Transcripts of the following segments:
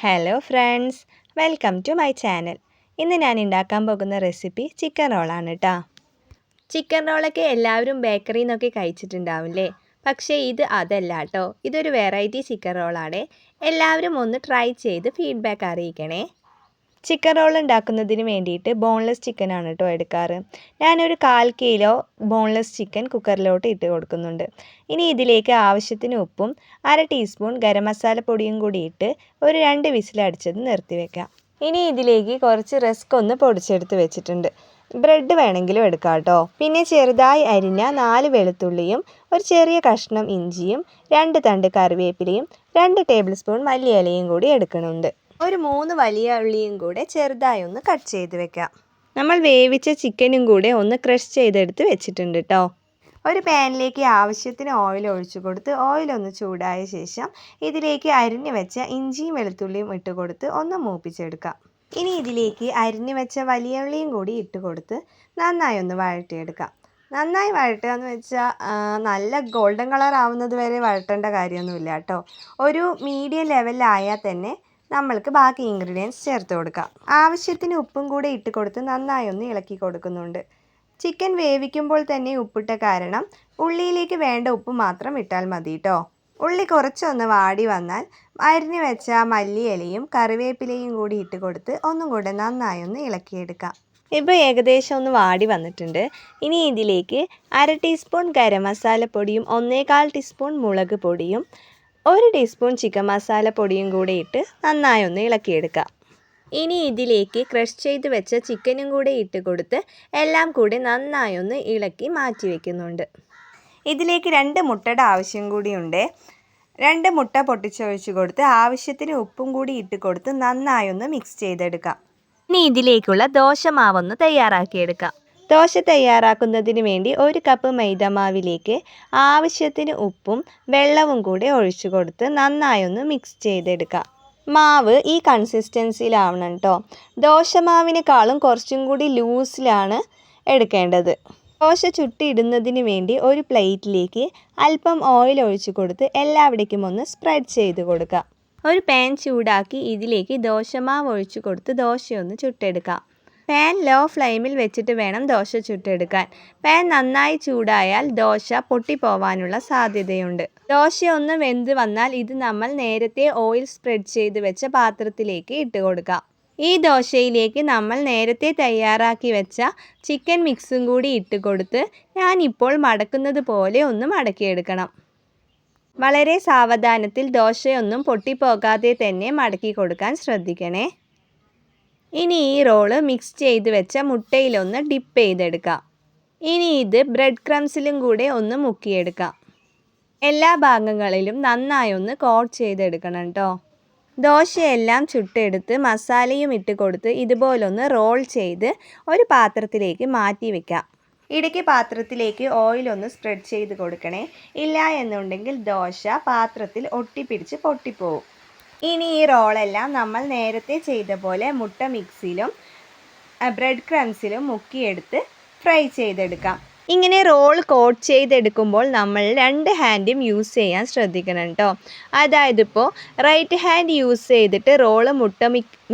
Hello friends welcome to my channel ഇന്ന് ഞാൻ ഉണ്ടാക്കാൻ പോകുന്ന റെസിപ്പി ചിക്കൻ റോളാണ് കേട്ടോ ചിക്കൻ റോളൊക്കെ എല്ലാവരും ബേക്കറിയിൽ നിന്നൊക്കെ കഴിച്ചിട്ടുണ്ടാവില്ലേ? പക്ഷേ ഇത് അതല്ല കേട്ടോ ഇതൊരു വെറൈറ്റി ചിക്കൻ റോളാണ് എല്ലാവരും ഒന്ന് ട്രൈ ചെയ്ത് ഫീഡ്ബാക്ക് അറിയിക്കണേ. ചിക്കൻ റോൾ ഉണ്ടാക്കുന്നതിന് വേണ്ടിയിട്ട് ബോൺലെസ് ചിക്കനാണ് കേട്ടോ എടുക്കാറ്. ഞാനൊരു കാൽ കിലോ ബോൺലെസ് ചിക്കൻ കുക്കറിലോട്ട് ഇട്ട് കൊടുക്കുന്നുണ്ട്. ഇനി ഇതിലേക്ക് ആവശ്യത്തിന് ഉപ്പും അര ടീസ്പൂൺ ഗരം മസാല പൊടിയും കൂടി ഇട്ട് ഒരു രണ്ട് വിസിലടിച്ചത് നിർത്തി വെക്കാം. ഇനി ഇതിലേക്ക് കുറച്ച് റസ്ക് ഒന്ന് പൊടിച്ചെടുത്ത് വെച്ചിട്ടുണ്ട്. ബ്രെഡ് വേണമെങ്കിലും എടുക്കാം കേട്ടോ. പിന്നെ ചെറുതായി അരിഞ്ഞ നാല് വെളുത്തുള്ളിയും ഒരു ചെറിയ കഷ്ണം ഇഞ്ചിയും രണ്ട് തണ്ട് കറിവേപ്പിലയും രണ്ട് ടേബിൾ സ്പൂൺ മല്ലിയിലയും കൂടി എടുക്കണുണ്ട്. ഒരു മൂന്ന് വലിയ ഉള്ളിയും കൂടെ ചെറുതായി ഒന്ന് കട്ട് ചെയ്ത് വെക്കാം. നമ്മൾ വേവിച്ച ചിക്കനും കൂടെ ഒന്ന് ക്രഷ് ചെയ്തെടുത്ത് വെച്ചിട്ടുണ്ട് കേട്ടോ ഒരു പാനിലേക്ക് ആവശ്യത്തിന് ഓയിൽ ഒഴിച്ചു കൊടുത്ത് ഓയിൽ ഒന്ന് ചൂടായ ശേഷം ഇതിലേക്ക് അരിഞ്ഞു വെച്ച ഇഞ്ചിയും വെളുത്തുള്ളിയും ഇട്ട് കൊടുത്ത് ഒന്ന് മൂപ്പിച്ചെടുക്കാം. ഇനി ഇതിലേക്ക് അരിഞ്ഞു വെച്ച വലിയ ഉള്ളിയും കൂടി ഇട്ട് കൊടുത്ത് നന്നായി ഒന്ന് വഴട്ടിയെടുക്കാം നന്നായി വഴട്ടുക എന്ന് വെച്ചാൽ നല്ല ഗോൾഡൻ കളർ ആവുന്നത് വരെ വഴട്ടേണ്ട കാര്യമൊന്നുമില്ല കേട്ടോ ഒരു മീഡിയം ലെവലിലായാൽ തന്നെ നമ്മൾക്ക് ബാക്കി ഇൻഗ്രീഡിയൻസ് ചേർത്ത് കൊടുക്കാം. ആവശ്യത്തിന് ഉപ്പും കൂടെ ഇട്ട് കൊടുത്ത് നന്നായി ഒന്ന് ഇളക്കി കൊടുക്കുന്നുണ്ട്. ചിക്കൻ വേവിക്കുമ്പോൾ തന്നെ ഉപ്പിട്ട കാരണം ഉള്ളിയിലേക്ക് വേണ്ട ഉപ്പ് മാത്രം ഇട്ടാൽ മതി കേട്ടോ ഉള്ളി കുറച്ചൊന്ന് വാടി വന്നാൽ അരിഞ്ഞു വെച്ച മല്ലിയിലയും കറിവേപ്പിലയും കൂടി ഇട്ട് കൊടുത്ത് ഒന്നും കൂടെ നന്നായി ഒന്ന് ഇളക്കിയെടുക്കാം. ഇപ്പോൾ ഏകദേശം ഒന്ന് വാടി വന്നിട്ടുണ്ട്. ഇനി ഇതിലേക്ക് അര ടീസ്പൂൺ ഗരം മസാലപ്പൊടിയും ഒന്നേകാൽ ടീസ്പൂൺ മുളക് പൊടിയും ഒരു ടീസ്പൂൺ ചിക്കൻ മസാല പൊടിയും കൂടി ഇട്ട് നന്നായി ഒന്ന് ഇളക്കിയെടുക്കാം. ഇനി ഇതിലേക്ക് ക്രഷ് ചെയ്ത് വെച്ച ചിക്കനും കൂടെ ഇട്ട് കൊടുത്ത് എല്ലാം കൂടി നന്നായി ഒന്ന് ഇളക്കി മാറ്റി വയ്ക്കുന്നുണ്ട് ഇതിലേക്ക് രണ്ട് മുട്ടയുടെ ആവശ്യം കൂടിയുണ്ട് രണ്ട് മുട്ട പൊട്ടിച്ചൊഴിച്ച് കൊടുത്ത് ആവശ്യത്തിന് ഉപ്പും കൂടി ഇട്ട് കൊടുത്ത് നന്നായി ഒന്ന് മിക്സ് ചെയ്തെടുക്കാം. ഇനി ഇതിലേക്കുള്ള ദോശമാവൊന്ന് തയ്യാറാക്കിയെടുക്കാം. ദോശ തയ്യാറാക്കുന്നതിന് വേണ്ടി ഒരു കപ്പ് മൈദമാവിലേക്ക് ആവശ്യത്തിന് ഉപ്പും വെള്ളവും കൂടി ഒഴിച്ചു കൊടുത്ത് നന്നായൊന്ന് മിക്സ് ചെയ്തെടുക്കാം. മാവ് ഈ കൺസിസ്റ്റൻസിയിലാവണം കേട്ടോ ദോശമാവിനേക്കാളും കുറച്ചും കൂടി ലൂസിലാണ് എടുക്കേണ്ടത്. ദോശ ചുട്ടിയിടുന്നതിന് വേണ്ടി ഒരു പ്ലേറ്റിലേക്ക് അല്പം ഓയിൽ ഒഴിച്ച് കൊടുത്ത് എല്ലാവിടേക്കും ഒന്ന് സ്പ്രെഡ് ചെയ്ത് കൊടുക്കുക ഒരു പാൻ ചൂടാക്കി ഇതിലേക്ക് ദോശമാവ് ഒഴിച്ചു കൊടുത്ത് ദോശയൊന്ന് ചുട്ടെടുക്കാം. പാൻ ലോ ഫ്ലെയിമിൽ വെച്ചിട്ട് വേണം ദോശ ചുട്ടെടുക്കാൻ. പാൻ നന്നായി ചൂടായാൽ ദോശ പൊട്ടിപ്പോവാനുള്ള സാധ്യതയുണ്ട്. ദോശ ഒന്ന് വെന്ത് വന്നാൽ ഇത് നമ്മൾ നേരത്തെ ഓയിൽ സ്പ്രെഡ് ചെയ്ത് വെച്ച പാത്രത്തിലേക്ക് ഇട്ട് കൊടുക്കാം. ഈ ദോശയിലേക്ക് നമ്മൾ നേരത്തെ തയ്യാറാക്കി വെച്ച ചിക്കൻ മിക്സും കൂടി ഇട്ട് കൊടുത്ത് ഞാനിപ്പോൾ മടക്കുന്നത് പോലെ ഒന്ന് മടക്കിയെടുക്കണം. വളരെ സാവധാനത്തിൽ ദോശയൊന്നും പൊട്ടിപ്പോകാതെ തന്നെ മടക്കി കൊടുക്കാൻ ശ്രദ്ധിക്കണേ. ഇനി ഈ റോൾ മിക്സ് ചെയ്ത് വെച്ച മുട്ടയിലൊന്ന് ഡിപ്പ് ചെയ്തെടുക്കാം. ഇനി ഇത് ബ്രെഡ് ക്രംസിലും കൂടെ ഒന്ന് മുക്കിയെടുക്കാം. എല്ലാ ഭാഗങ്ങളിലും നന്നായി ഒന്ന് കോട്ട് ചെയ്തെടുക്കണം കേട്ടോ ദോശയെല്ലാം ചുട്ടെടുത്ത് മസാലയും ഇട്ട് കൊടുത്ത് ഇതുപോലൊന്ന് റോൾ ചെയ്ത് ഒരു പാത്രത്തിലേക്ക് മാറ്റി വെക്കാം. ഇടയ്ക്ക് പാത്രത്തിലേക്ക് ഓയിലൊന്ന് സ്പ്രെഡ് ചെയ്ത് കൊടുക്കണേ. ഇല്ല എന്നുണ്ടെങ്കിൽ ദോശ പാത്രത്തിൽ ഒട്ടിപ്പിടിച്ച് പൊട്ടിപ്പോവും. ഇനി ഈ റോളെല്ലാം നമ്മൾ നേരത്തെ ചെയ്ത പോലെ മുട്ട മിക്സിലും ബ്രെഡ് ക്രംസിലും മുക്കിയെടുത്ത് ഫ്രൈ ചെയ്തെടുക്കാം. ഇങ്ങനെ റോൾ കോട്ട് ചെയ്തെടുക്കുമ്പോൾ നമ്മൾ രണ്ട് ഹാൻഡും യൂസ് ചെയ്യാൻ ശ്രദ്ധിക്കണം കേട്ടോ അതായത് ഇപ്പോൾ റൈറ്റ് ഹാൻഡ് യൂസ് ചെയ്തിട്ട് റോൾ മുട്ട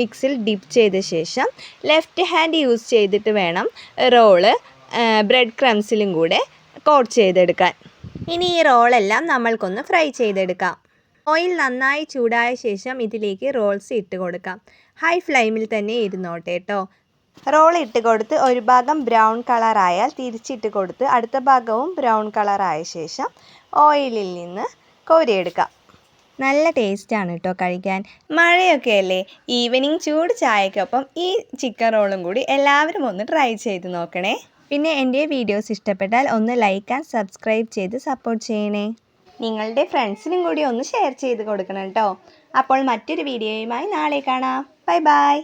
മിക്സിൽ ഡിപ്പ് ചെയ്ത ശേഷം ലെഫ്റ്റ് ഹാൻഡ് യൂസ് ചെയ്തിട്ട് വേണം റോൾ ബ്രെഡ് ക്രംസിലും കൂടെ കോട്ട് ചെയ്തെടുക്കാൻ. ഇനി ഈ റോളെല്ലാം നമ്മൾക്കൊന്ന് ഫ്രൈ ചെയ്തെടുക്കാം. ഓയിൽ നന്നായി ചൂടായ ശേഷം ഇതിലേക്ക് റോൾസ് ഇട്ട് കൊടുക്കാം. ഹൈ ഫ്ലെയിമിൽ തന്നെ ഇരുന്നോട്ടെ കേട്ടോ റോൾ ഇട്ട് കൊടുത്ത് ഒരു ഭാഗം ബ്രൗൺ കളറായാൽ തിരിച്ചിട്ട് കൊടുത്ത് അടുത്ത ഭാഗവും ബ്രൗൺ കളറായ ശേഷം ഓയിലിൽ നിന്ന് കോരിയെടുക്കാം. നല്ല ടേസ്റ്റാണ് കേട്ടോ കഴിക്കാൻ. മഴയൊക്കെ അല്ലേ? ഈവനിങ് ചൂട് ചായക്കൊപ്പം ഈ ചിക്കൻ റോളും കൂടി എല്ലാവരും ഒന്ന് ട്രൈ ചെയ്ത് നോക്കണേ. പിന്നെ എന്റെ വീഡിയോസ് ഇഷ്ടപ്പെട്ടാൽ ഒന്ന് ലൈക്ക് ആൻഡ് സബ്സ്ക്രൈബ് ചെയ്ത് സപ്പോർട്ട് ചെയ്യണേ. നിങ്ങളുടെ ഫ്രണ്ട്സിനും കൂടി ഒന്ന് ഷെയർ ചെയ്ത് കൊടുക്കണം കേട്ടോ. അപ്പോൾ മറ്റൊരു വീഡിയോയുമായി നാളെ കാണാം. Bye bye.